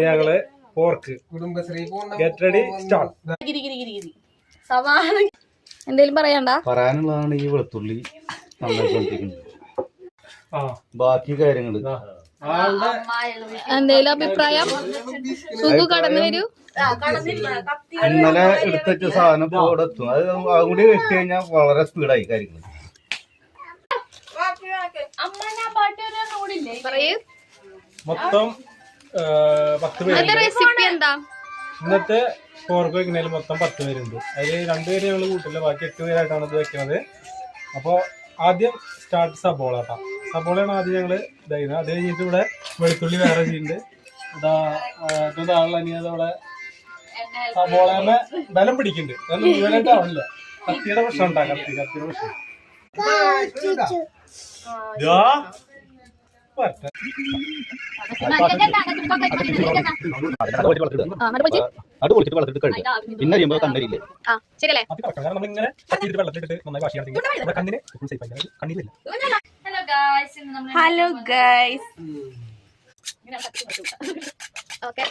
ഞങ്ങൾ pork Kudumbashree get ready start സവാള എന്തേലും പറയണ്ട? പറയാനുള്ളതാണ് ഈ വെളുത്തുള്ളി നന്നായിക്കൊണ്ടിരിക്കുന്നത് ആ. ബാക്കി കാര്യങ്ങൾ. എന്തേലും അഭിപ്രായം? സുഖു കടന്നു വരൂ. ഇന്നലെ എടുത്തുവെച്ച സാധനം ഇപ്പൊ ഇവിടെ എത്തും. അത് അതും കൂടി കഴിഞ്ഞാൽ വളരെ സ്പീഡായി കാര്യങ്ങൾ മൊത്തം പത്ത് ഇന്നത്തെ പേരുണ്ട് റെസിപ്പി എന്താ? ഇന്നത്തെ പോർക്ക് വെക്കുന്നതിൽ മൊത്തം പത്ത് പേരുണ്ട്. അതിൽ രണ്ടുപേര് ഞങ്ങൾ കൂട്ടില്ല ബാക്കി എട്ട് പേരായിട്ടാണ് ഇത് വെക്കുന്നത് അപ്പോൾ ആദ്യം സ്റ്റാർട്ട് സബോള കേട്ടോ സബോളയാണ് ആദ്യം ഞങ്ങൾ ഇതായിരുന്നത് അത് കഴിഞ്ഞിട്ട് ഇവിടെ വെളുത്തുള്ളി വേറെ ചെയ്യുന്നുണ്ട് അതാ ഏറ്റവും താഴെ ഇനി സബോളയുടെ ബലം പിടിക്കുന്നുണ്ട് അത് മുഴുവനായിട്ട് ആവില്ല കത്തിയുടെ പ്രശ്നം ഉണ്ടാ കത്തി കത്തിയുടെ പ്രശ്നം. അത് പൊളിച്ചിട്ട് വളർത്തിട്ട് കഴിക്കാം പിന്നെ അറിയുമ്പോൾ കണ്ണരില്ലേ ആ ശരിയല്ലേ നമ്മളിങ്ങനെ വെള്ളത്തിലിട്ട് നന്നായി വാഷ് നമ്മുടെ കണ്ണിന് സേഫ് ആയി കണ്ണിലില്ല ഹലോ ഗൈസ് ഓക്കെ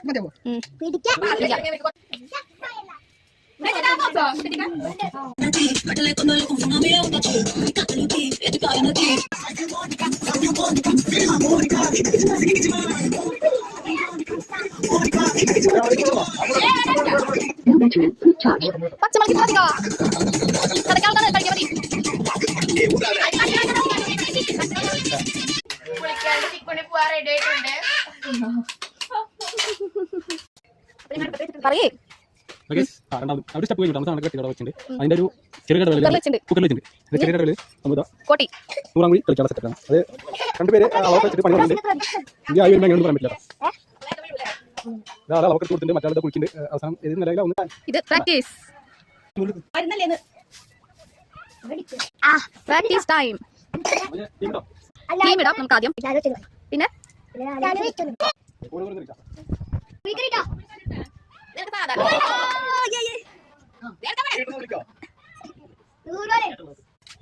നമ്മൾ ചെയ്യുമ്പോൾ നീക്കറിയാം പച്ചമുളക് മതിയോ കടക്കാൾ തന്നെ കഴിക്കാൻ മതി പറയേ. അവിടെ സ്റ്റെപ്പ് കഴിഞ്ഞിട്ട് നമുക്ക് കെട്ടി വെച്ചിട്ടുണ്ട്. അതിന്റെ ഒരു ചെറിയ കുക്കറിൽ വെച്ചിട്ടുണ്ട്. ചെറിയ കടകളിൽ നമുക്ക് കോട്ടി. നൂറാം കൂടി കളിക്കാനുള്ള സെറ്റാണ് അത് രണ്ടുപേര് അളവ് വെച്ചിട്ട് പണി പറയുന്നുണ്ട് ഈ ആയി വരുമ്പോൾ എങ്ങനെ പറയാൻ പറ്റില്ല ഒരാളെ അളവൊക്കെ കൊടുത്തിട്ടുണ്ട്. മറ്റാളെ കുളിക്കുന്നുണ്ട് അവസാനം ഏത് നിലയിലാവുന്ന ഇത് പ്രാക്ടീസ് പ്രാക്ടീസ് ടൈം ടീം ഇടാം? നമുക്ക് ആദ്യം. പിന്നെ?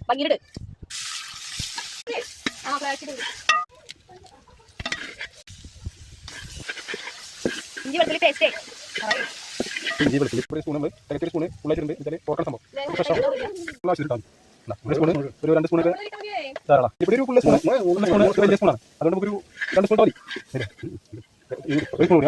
ഭംഗിയിലിട്. ആ, ചെയ്ത്. ഇഞ്ചി വെളുത്തുള്ളി പേസ്റ്റ് ഇഞ്ചി വെളുത്തുള്ളി ഒരു സ്പൂൺ നമ്മൾ തിരക്കൊരു സ്പൂണ് ഉള്ളിട്ടുണ്ട് ഇതിൽ ഓർക്കണ സംഭവം. ഫ്രഷ് ആവശ്യമിട്ടാണ് ഒരു സ്പൂണ് ഒരു രണ്ട് സ്പൂണൊക്കെ ധാരാളം. ഇവിടെ ഒരു സ്പൂണ് സ്പൂണ് വലിയ സ്പൂണാണ് അതുകൊണ്ട് നമുക്കൊരു രണ്ട് സ്പൂൺ മതി. ഒരു സ്പൂൺ